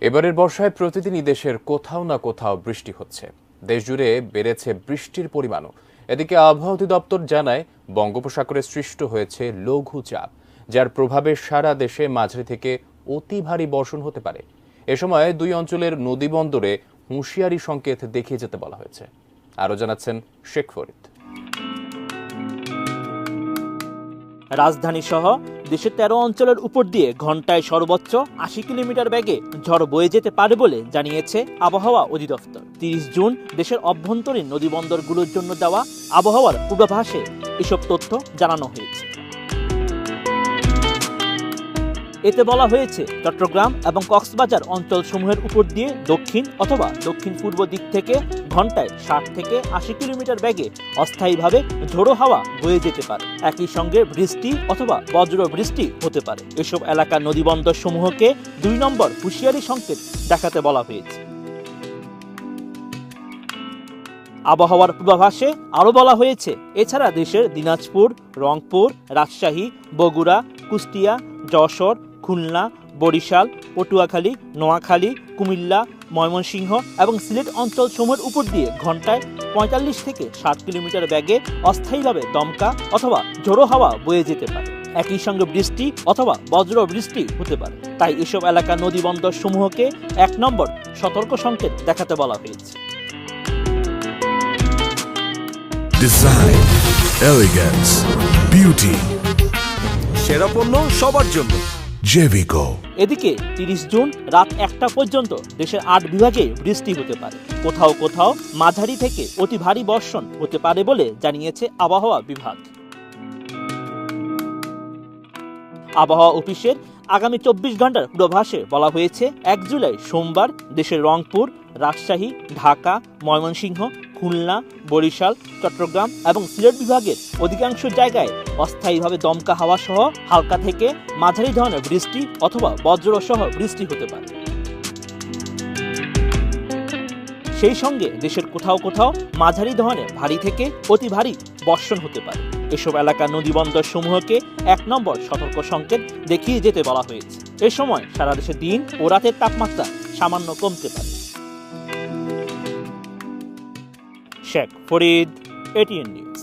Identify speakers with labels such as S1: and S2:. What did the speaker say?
S1: এবারের বর্ষায় প্রতিদিনই দেশের কোথাও না কোথাও বৃষ্টি হচ্ছে। দেশজুড়ে বেড়েছে বৃষ্টির পরিমাণও। এদিকে আবহাওয়া অধিদপ্তর জানায়, বঙ্গোপসাগরে সৃষ্ট হয়েছে লঘু চাপ, যার প্রভাবে সারা দেশে মাঝারি থেকে অতি ভারী বর্ষণ হতে পারে। এ সময় দুই অঞ্চলের নদী বন্দরে হুঁশিয়ারি সংকেত দেখিয়ে যেতে বলা হয়েছে। আরও জানাচ্ছেন শেখ ফরিদ।
S2: রাজধানী সহ দেশের তেরো অঞ্চলের উপর দিয়ে ঘন্টায় সর্বোচ্চ আশি কিলোমিটার বেগে ঝড় বয়ে যেতে পারে বলে জানিয়েছে আবহাওয়া অধিদপ্তর। তিরিশ জুন দেশের অভ্যন্তরীণ নদীবন্দরগুলোর জন্য দেওয়া আবহাওয়ার পূর্বাভাসে এসব তথ্য জানানো হয়েছে। এতে বলা হয়েছে, চট্টগ্রাম এবং কক্সবাজার অঞ্চলসমূহের উপর দিয়ে দক্ষিণ অথবা দক্ষিণ পূর্ব দিক থেকে ঘন্টায় ষাট থেকে আশি কিলোমিটার বেগে অস্থায়ীভাবে ঝোড়ো হাওয়া বয়ে যেতে পারে। একই সঙ্গে বৃষ্টি অথবা বজ্র বৃষ্টি হতে পারে। এসব এলাকার নদীবন্দর সমূহকে দুই নম্বর হুঁশিয়ারি সংকেত দেখাতে বলা হয়েছে। আবহাওয়ার পূর্বাভাসে আরও বলা হয়েছে, এছাড়া দেশের দিনাজপুর, রংপুর, রাজশাহী, বগুড়া, কুষ্টিয়া, যশোর খুলনা বরিশাল পটুয়াখালী নোয়াখালী কুমিল্লা ময়মনসিংহ এবং সিলেট অঞ্চল সমূহের উপর দিয়ে ঘন্টায় পঁয়তাল্লিশ থেকে ষাট কিলোমিটার ব্যাগে অস্থায়ীভাবে দমকা অথবা ঝোড়ো হাওয়া বয়ে যেতে পারে। একই সঙ্গে বৃষ্টি অথবা বজ্র বৃষ্টি হতে পারে। তাই এসব এলাকা নদী বন্দর সমূহকে এক নম্বর সতর্ক সংকেত দেখাতে বলা হয়েছে।
S3: Design, elegance, beauty,
S4: সেরা পণ্য সবার জন্য।
S3: Jevico.
S2: এদিকে তিরিশ জুন রাত একটা পর্যন্ত দেশের আট বিভাগে বৃষ্টি হতে পারে কোথাও কোথাও মাঝারি থেকে অতি ভারী বর্ষণ হতে পারে বলে জানিয়েছে আবহাওয়া বিভাগ আবহাওয়া অফিসের আগামী চব্বিশ ঘণ্টার পূর্বাভাসে বলা হয়েছে, এক জুলাই সোমবার দেশের রংপুর, রাজশাহী, ঢাকা, ময়মনসিংহ খুলনা, বরিশাল, চট্টগ্রাম এবং সিলেট বিভাগের অধিকাংশ জায়গায় অস্থায়ীভাবে দমকা হাওয়া সহ হালকা থেকে মাঝারি ধরনের বৃষ্টি অথবা বজ্র সহ বৃষ্টি হতে পারে। সেই সঙ্গে দেশের কোথাও কোথাও মাঝারি ধরনের ভারী থেকে অতি ভারী বর্ষণ হতে পারে। এসব এলাকার নদীবন্দর সমূহকে এক নম্বর সতর্ক সংকেত দেখিয়ে যেতে বলা হয়েছে। এ সময় সারা দেশে দিন ও রাতের তাপমাত্রা সামান্য কমতে পারে। Sheikh Farid ATN news